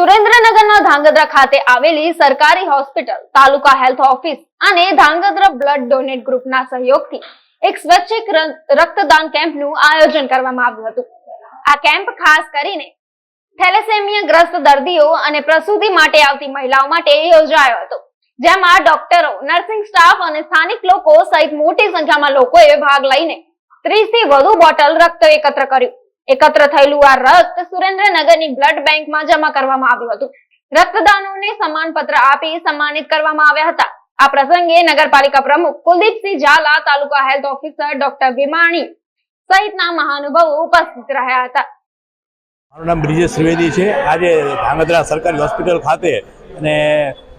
સુરેન્દ્રનગરના ધાંગધ્રા ખાતે આવેલી સરકારી હોસ્પિટલ, તાલુકા હેલ્થ ઓફિસ અને ધાંગધ્રા બ્લડ ડોનેટ ગ્રુપના સહયોગથી એક સ્વૈચ્છિક રક્તદાન કેમ્પનું આયોજન કરવામાં આવ્યું હતું. આ કેમ્પ ખાસ કરીને થેલેસેમિયા ગ્રસ્ત દર્દીઓ અને પ્રસૂતિ માટે આવતી મહિલાઓ માટે યોજાયો હતો, જેમાં ડોક્ટરો, નર્સિંગ સ્ટાફ અને સ્થાનિક લોકો સહિત મોટી સંખ્યામાં લોકોએ ભાગ લઈને ત્રીસથી વધુ બોટલ રક્ત એકત્ર કર્યું. એકત્ર થયેલું આ રક્ત સુરેન્દ્રનગરની બ્લડ બેંકમાં જમા કરવામાં આવ્યું હતું. રક્તદાનોને સન્માનપત્ર આપી સન્માનિત કરવામાં આવ્યા હતા. આ પ્રસંગે નગરપાલિકા પ્રમુખ કુલદીપસિંહ ઝાલા, તાલુકા હેલ્થ ઓફિસર ડોક્ટર વિમાણી સહિતના મહાનુભાવો ઉપસ્થિત રહ્યા હતા. મારું નામ બ્રિજેશ ત્રિવેદી છે. આજે ધાંગધ્રા સરકારી હોસ્પિટલ ખાતે અને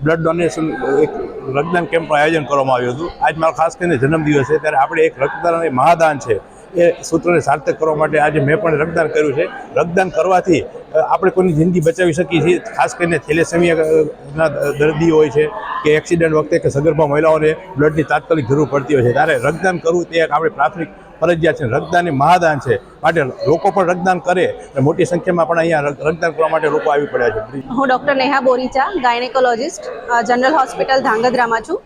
બ્લડ ડોનેશન એક રક્તદાન કેમ્પનું આયોજન કરવામાં આવ્યું હતું. આજ મારો ખાસ કરીને જન્મદિવસ છે. ત્યારે આપણે એક રક્તદાન મહાદાન છે. એ સૂત્રને સાર્થક કરવા માટે આજે મેં પણ રક્તદાન કર્યું છે. રક્તદાન કરવાથી આપણે કોઈની જિંદગી બચાવી શકીએ છીએ. ખાસ કરીને થેલેસેમિયાના દર્દીઓ હોય છે કે એક્સિડન્ટ વખતે કે સગર્ભા મહિલાઓને બ્લડની તાત્કાલિક જરૂર પડતી હોય છે. ત્યારે રક્તદાન કરવું તે એક આપણી પ્રાથમિક ફરજિયાત છે. રક્તદાન એ મહાદાન છે. માટે લોકો પણ રક્તદાન કરે અને મોટી સંખ્યામાં પણ અહીંયા રક્ત- રક્તદાન કરવા માટે લોકો આવી પડ્યા છે. હું doctor Neha Boricha, gynaecologist general hospital ધાંગધ્રામાં છું.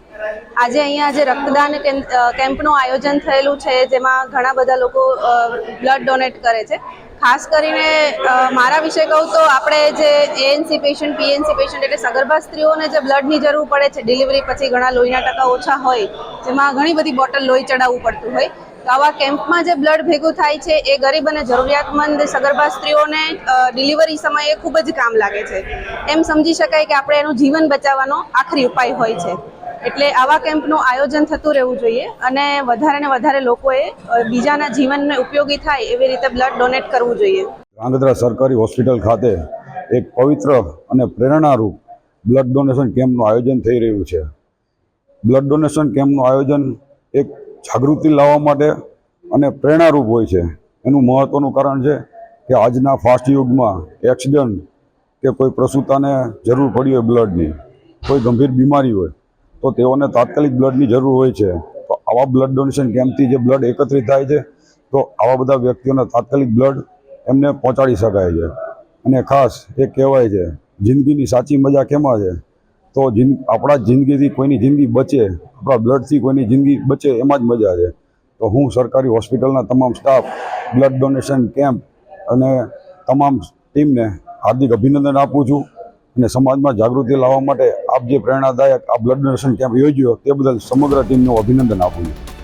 આજે અહીંયા જે રક્તદાન કેમ- કેમ્પનું આયોજન થયેલું છે, જેમાં ઘણા બધા લોકો બ્લડ ડોનેટ કરે છે. ખાસ કરીને મારા વિશે કહું તો આપણે જે એએનસી પેશન્ટ પીએનસી પેશન્ટ એટલે સગર્ભા સ્ત્રીઓને જે બ્લડની જરૂર પડે છે ડિલિવરી પછી ઘણા લોહીના ટકા ઓછા હોય, જેમાં ઘણી બધી બોટલ લોહી ચડાવવું પડતું હોય, તો આવા કેમ્પમાં જે બ્લડ ભેગું થાય છે, એ ગરીબ અને જરૂરિયાતમંદ સગર્ભા સ્ત્રીઓને ડિલિવરી સમયે ખૂબ જ કામ લાગે છે. એમ સમજી શકાય કે આપણે એનું જીવન બચાવવાનો આખરી ઉપાય હોય છે. એટલે આવા કેમ્પનું આયોજન થતું રહેવું જોઈએ અને વધારે ને વધારે લોકોએ બીજાના જીવનને ઉપયોગી થાય એવી રીતે બ્લડ ડોનેટ કરવું જોઈએ. ધ્રાંગધ્રા સરકારી હોસ્પિટલ ખાતે એક પવિત્ર અને પ્રેરણારૂપ બ્લડ ડોનેશન કેમ્પનું આયોજન થઈ રહ્યું છે. બ્લડ ડોનેશન કેમ્પનું આયોજન એક જાગૃતિ લાવવા માટે અને પ્રેરણારૂપ હોય છે. એનું મહત્ત્વનું કારણ છે કે આજના ફાસ્ટ યુગમાં એક્સિડન્ટ કે કોઈ પ્રસૂતાને જરૂર પડી હોય બ્લડની, કોઈ ગંભીર બીમારી હોય તો તેઓને તાત્કાલિક બ્લડની જરૂર હોય છે. તો આવા બ્લડ ડોનેશન કેમ્પથી જે બ્લડ એકત્રિત થાય છે, તો આવા બધા વ્યક્તિઓને તાત્કાલિક બ્લડ એમને પહોંચાડી શકાય છે. અને ખાસ એ કહેવાય છે, જિંદગીની સાચી મજા કેમાં છે? તો જિંદ, આપણા જિંદગીથી કોઈની જિંદગી બચે, આપણા બ્લડથી કોઈની જિંદગી બચે એમાં જ મજા છે. તો હું સરકારી હોસ્પિટલના તમામ સ્ટાફ, બ્લડ ડોનેશન કેમ્પ અને તમામ ટીમને હાર્દિક અભિનંદન આપું છું. અને સમાજમાં જાગૃતિ લાવવા માટે આપ જે પ્રેરણાદાયક આ બ્લડ ડોનેશન કેમ્પ યોજ્યો, તે બદલ સમગ્ર ટીમને અભિનંદન આપું છું.